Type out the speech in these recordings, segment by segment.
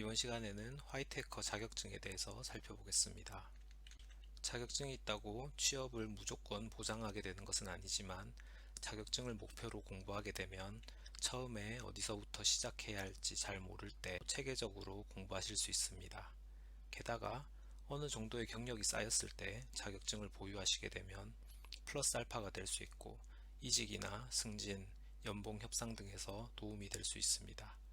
이번 시간에는 화이트 해커 자격증에 대해서 살펴보겠습니다. 자격증이 있다고 취업을 무조건 보장하게 되는 것은 아니지만 자격증을 목표로 공부하게 되면 처음에 어디서부터 시작해야 할지 잘 모를 때 체계적으로 공부하실 수 있습니다. 게다가 어느 정도의 경력이 쌓였을 때 자격증을 보유하시게 되면 플러스 알파가 될 수 있고 이직이나 승진, 연봉 협상 등에서 도움이 될 수 있습니다.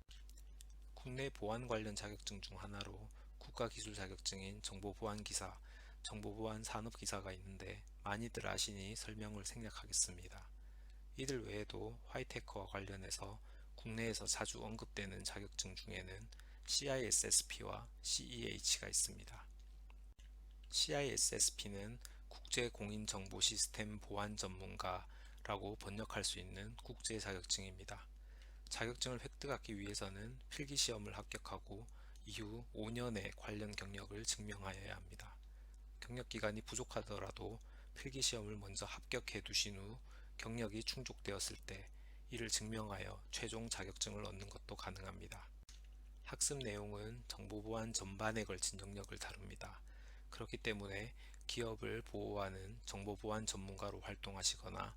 국내 보안 관련 자격증 중 하나로 국가기술 자격증인 정보보안기사, 정보보안 산업기사가 있는데 많이들 아시니 설명을 생략하겠습니다. 이들 외에도 화이테커와 관련해서 국내에서 자주 언급되는 자격증 중에는 CISSP와 CEH가 있습니다. CISSP는 국제공인정보시스템 보안 전문가라고 번역할 수 있는 국제 자격증입니다. 자격증을 획득하기 위해서는 필기시험을 합격하고 이후 5년의 관련 경력을 증명하여야 합니다. 경력 기간이 부족하더라도 필기시험을 먼저 합격해 두신 후 경력이 충족되었을 때 이를 증명하여 최종 자격증을 얻는 것도 가능합니다. 학습 내용은 정보보안 전반에 걸친 영역을 다룹니다. 그렇기 때문에 기업을 보호하는 정보보안 전문가로 활동하시거나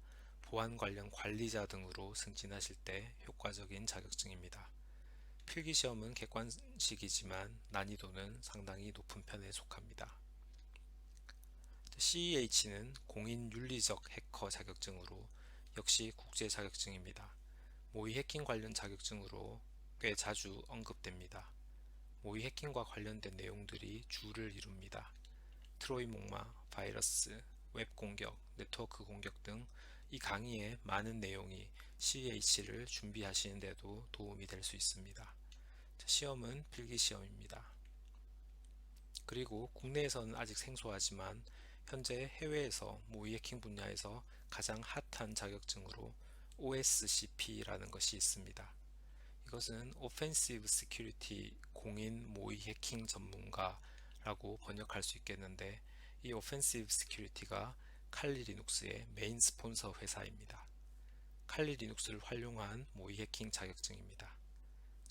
보안 관련 관리자 등으로 승진하실 때 효과적인 자격증입니다. 필기시험은 객관식이지만 난이도는 상당히 높은 편에 속합니다. CEH는 공인윤리적 해커 자격증으로 역시 국제 자격증입니다. 모의 해킹 관련 자격증으로 꽤 자주 언급됩니다. 모의 해킹과 관련된 내용들이 주를 이룹니다. 트로이 목마, 바이러스, 웹 공격, 네트워크 공격 등 이 강의의 많은 내용이 CH를 준비하시는데도 도움이 될 수 있습니다. 시험은 필기 시험입니다. 그리고 국내에서는 아직 생소하지만 현재 해외에서 모의 해킹 분야에서 가장 핫한 자격증으로 OSCP라는 것이 있습니다. 이것은 Offensive Security 공인 모의 해킹 전문가라고 번역할 수 있겠는데 이 Offensive Security가 칼리 리눅스의 메인 스폰서 회사입니다. 칼리 리눅스를 활용한 모의 해킹 자격증입니다.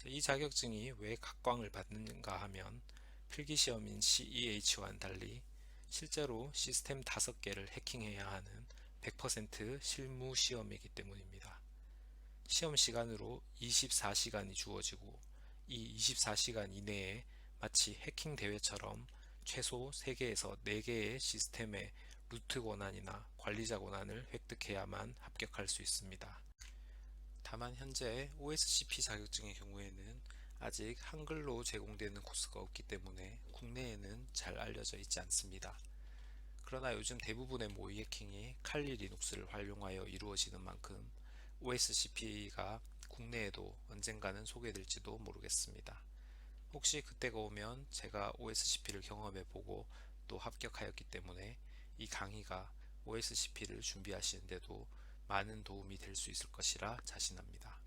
이 자격증이 왜 각광을 받는가 하면 필기시험인 CEH와는 달리 실제로 시스템 5개를 해킹해야 하는 100% 실무 시험이기 때문입니다. 시험 시간으로 24시간이 주어지고 이 24시간 이내에 마치 해킹 대회처럼 최소 3개에서 4개의 시스템의 루트 권한이나 관리자 권한을 획득해야만 합격할 수 있습니다. 다만 현재 OSCP 자격증의 경우에는 아직 한글로 제공되는 코스가 없기 때문에 국내에는 잘 알려져 있지 않습니다. 그러나 요즘 대부분의 모의 해킹이 칼리 리눅스를 활용하여 이루어지는 만큼 OSCP가 국내에도 언젠가는 소개될지도 모르겠습니다. 혹시 그때가 오면 제가 OSCP를 경험해 보고 또 합격하였기 때문에 이 강의가 OSCP를 준비하시는데도 많은 도움이 될 수 있을 것이라 자신합니다.